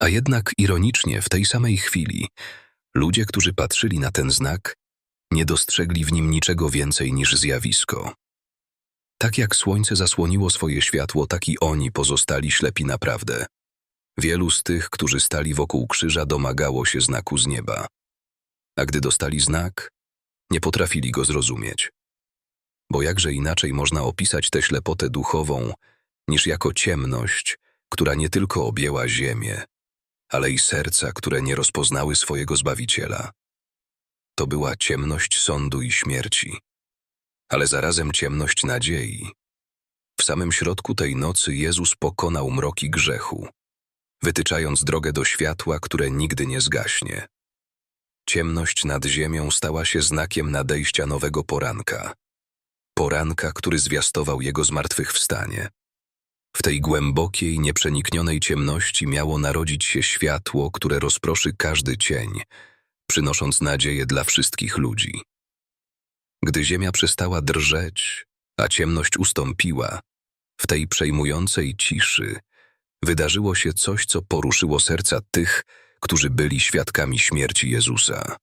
A jednak ironicznie w tej samej chwili ludzie, którzy patrzyli na ten znak, nie dostrzegli w nim niczego więcej niż zjawisko. Tak jak słońce zasłoniło swoje światło, tak i oni pozostali ślepi naprawdę. Wielu z tych, którzy stali wokół krzyża, domagało się znaku z nieba. A gdy dostali znak, nie potrafili go zrozumieć. Bo jakże inaczej można opisać tę ślepotę duchową, niż jako ciemność, która nie tylko objęła ziemię, ale i serca, które nie rozpoznały swojego Zbawiciela. To była ciemność sądu i śmierci, ale zarazem ciemność nadziei. W samym środku tej nocy Jezus pokonał mroki grzechu, wytyczając drogę do światła, które nigdy nie zgaśnie. Ciemność nad ziemią stała się znakiem nadejścia nowego poranka. Poranka, który zwiastował jego zmartwychwstanie. W tej głębokiej, nieprzeniknionej ciemności miało narodzić się światło, które rozproszy każdy cień, przynosząc nadzieję dla wszystkich ludzi. Gdy ziemia przestała drżeć, a ciemność ustąpiła, w tej przejmującej ciszy wydarzyło się coś, co poruszyło serca tych, którzy byli świadkami śmierci Jezusa.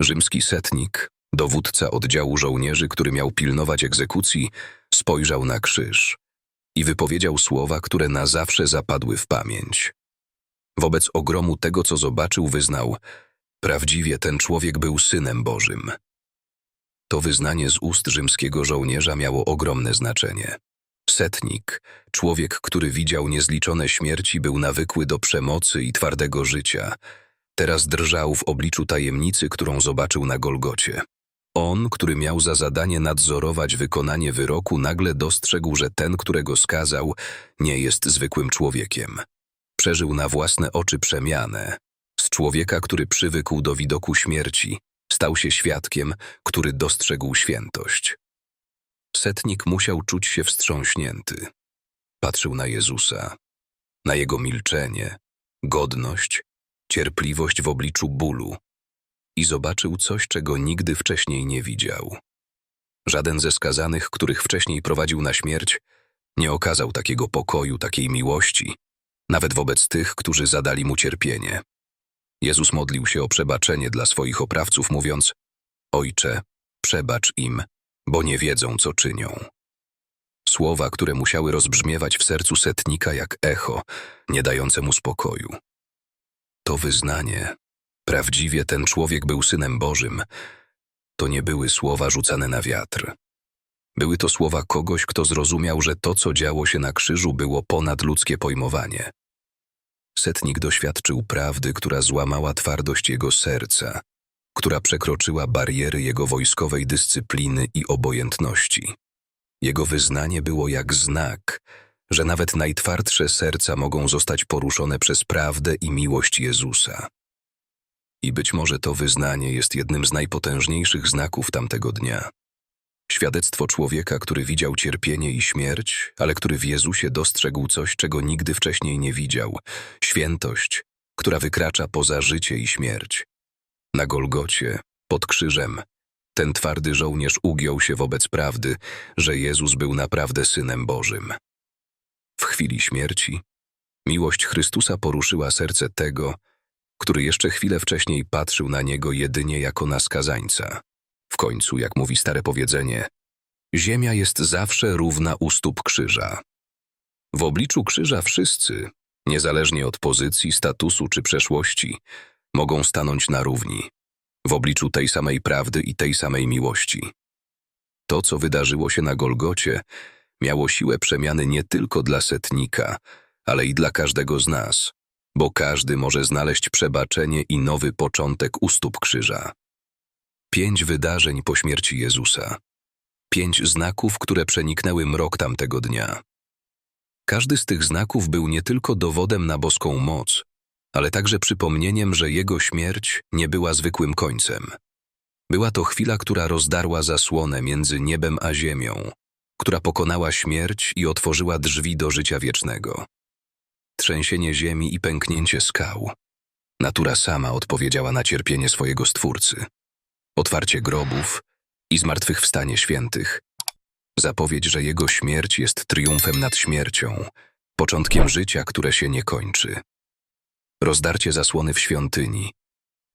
Rzymski setnik, dowódca oddziału żołnierzy, który miał pilnować egzekucji, spojrzał na krzyż i wypowiedział słowa, które na zawsze zapadły w pamięć. Wobec ogromu tego, co zobaczył, wyznał: Prawdziwie ten człowiek był synem Bożym. To wyznanie z ust rzymskiego żołnierza miało ogromne znaczenie. Setnik, człowiek, który widział niezliczone śmierci, był nawykły do przemocy i twardego życia. Teraz drżał w obliczu tajemnicy, którą zobaczył na Golgocie. On, który miał za zadanie nadzorować wykonanie wyroku, nagle dostrzegł, że ten, którego skazał, nie jest zwykłym człowiekiem. Przeżył na własne oczy przemianę. Z człowieka, który przywykł do widoku śmierci, stał się świadkiem, który dostrzegł świętość. Setnik musiał czuć się wstrząśnięty. Patrzył na Jezusa, na jego milczenie, godność, cierpliwość w obliczu bólu i zobaczył coś, czego nigdy wcześniej nie widział. Żaden ze skazanych, których wcześniej prowadził na śmierć, nie okazał takiego pokoju, takiej miłości, nawet wobec tych, którzy zadali mu cierpienie. Jezus modlił się o przebaczenie dla swoich oprawców, mówiąc: Ojcze, przebacz im, bo nie wiedzą, co czynią. Słowa, które musiały rozbrzmiewać w sercu setnika jak echo, nie dające mu spokoju. To wyznanie, prawdziwie ten człowiek był synem Bożym, to nie były słowa rzucane na wiatr. Były to słowa kogoś, kto zrozumiał, że to, co działo się na krzyżu, było ponad ludzkie pojmowanie. Setnik doświadczył prawdy, która złamała twardość jego serca, która przekroczyła bariery jego wojskowej dyscypliny i obojętności. Jego wyznanie było jak znak, że nawet najtwardsze serca mogą zostać poruszone przez prawdę i miłość Jezusa. I być może to wyznanie jest jednym z najpotężniejszych znaków tamtego dnia. Świadectwo człowieka, który widział cierpienie i śmierć, ale który w Jezusie dostrzegł coś, czego nigdy wcześniej nie widział świętość, która wykracza poza życie i śmierć. Na Golgocie, pod krzyżem, ten twardy żołnierz ugiął się wobec prawdy, że Jezus był naprawdę Synem Bożym. W chwili śmierci miłość Chrystusa poruszyła serce tego, który jeszcze chwilę wcześniej patrzył na Niego jedynie jako na skazańca. W końcu, jak mówi stare powiedzenie, ziemia jest zawsze równa u stóp krzyża. W obliczu krzyża wszyscy, niezależnie od pozycji, statusu czy przeszłości, mogą stanąć na równi, w obliczu tej samej prawdy i tej samej miłości. To, co wydarzyło się na Golgocie, miało siłę przemiany nie tylko dla setnika, ale i dla każdego z nas, bo każdy może znaleźć przebaczenie i nowy początek u stóp krzyża. Pięć wydarzeń po śmierci Jezusa. Pięć znaków, które przeniknęły mrok tamtego dnia. Każdy z tych znaków był nie tylko dowodem na boską moc, ale także przypomnieniem, że jego śmierć nie była zwykłym końcem. Była to chwila, która rozdarła zasłonę między niebem a ziemią, która pokonała śmierć i otworzyła drzwi do życia wiecznego. Trzęsienie ziemi i pęknięcie skał. Natura sama odpowiedziała na cierpienie swojego Stwórcy. Otwarcie grobów i zmartwychwstanie świętych. Zapowiedź, że jego śmierć jest triumfem nad śmiercią, początkiem życia, które się nie kończy. rozdarcie zasłony w świątyni,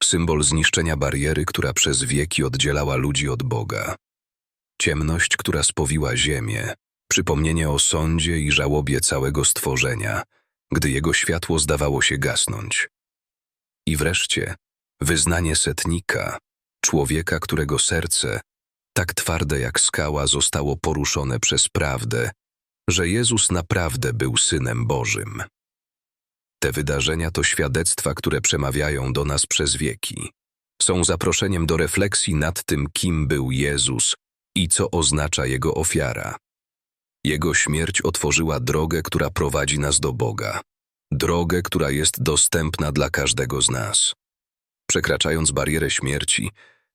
symbol zniszczenia bariery, która przez wieki oddzielała ludzi od Boga. Ciemność, która spowiła ziemię, przypomnienie o sądzie i żałobie całego stworzenia, gdy jego światło zdawało się gasnąć. I wreszcie wyznanie setnika, człowieka, którego serce, tak twarde jak skała, zostało poruszone przez prawdę, że Jezus naprawdę był Synem Bożym. Te wydarzenia to świadectwa, które przemawiają do nas przez wieki. Są zaproszeniem do refleksji nad tym, kim był Jezus i co oznacza Jego ofiara. Jego śmierć otworzyła drogę, która prowadzi nas do Boga. Drogę, która jest dostępna dla każdego z nas. Przekraczając barierę śmierci,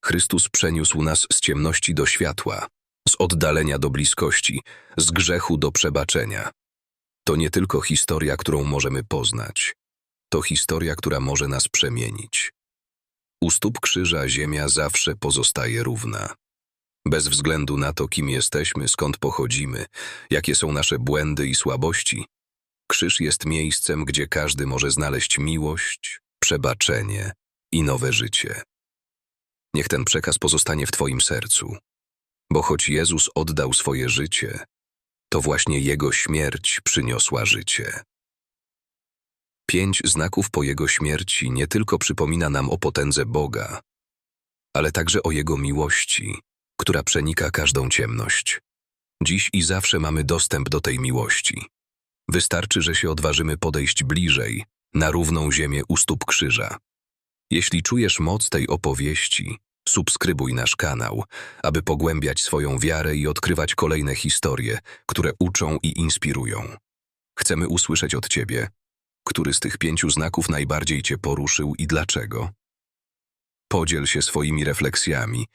Chrystus przeniósł nas z ciemności do światła, z oddalenia do bliskości, z grzechu do przebaczenia. To nie tylko historia, którą możemy poznać. To historia, która może nas przemienić. U stóp krzyża ziemia zawsze pozostaje równa. Bez względu na to, kim jesteśmy, skąd pochodzimy, jakie są nasze błędy i słabości, krzyż jest miejscem, gdzie każdy może znaleźć miłość, przebaczenie i nowe życie. Niech ten przekaz pozostanie w Twoim sercu, bo choć Jezus oddał swoje życie, to właśnie Jego śmierć przyniosła życie. Pięć znaków po Jego śmierci nie tylko przypomina nam o potędze Boga, ale także o Jego miłości, która przenika każdą ciemność. Dziś i zawsze mamy dostęp do tej miłości. Wystarczy, że się odważymy podejść bliżej, na równą ziemię u stóp krzyża. Jeśli czujesz moc tej opowieści, subskrybuj nasz kanał, aby pogłębiać swoją wiarę i odkrywać kolejne historie, które uczą i inspirują. Chcemy usłyszeć od Ciebie, który z tych pięciu znaków najbardziej Cię poruszył i dlaczego. Podziel się swoimi refleksjami,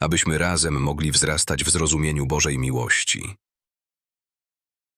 abyśmy razem mogli wzrastać w zrozumieniu Bożej miłości.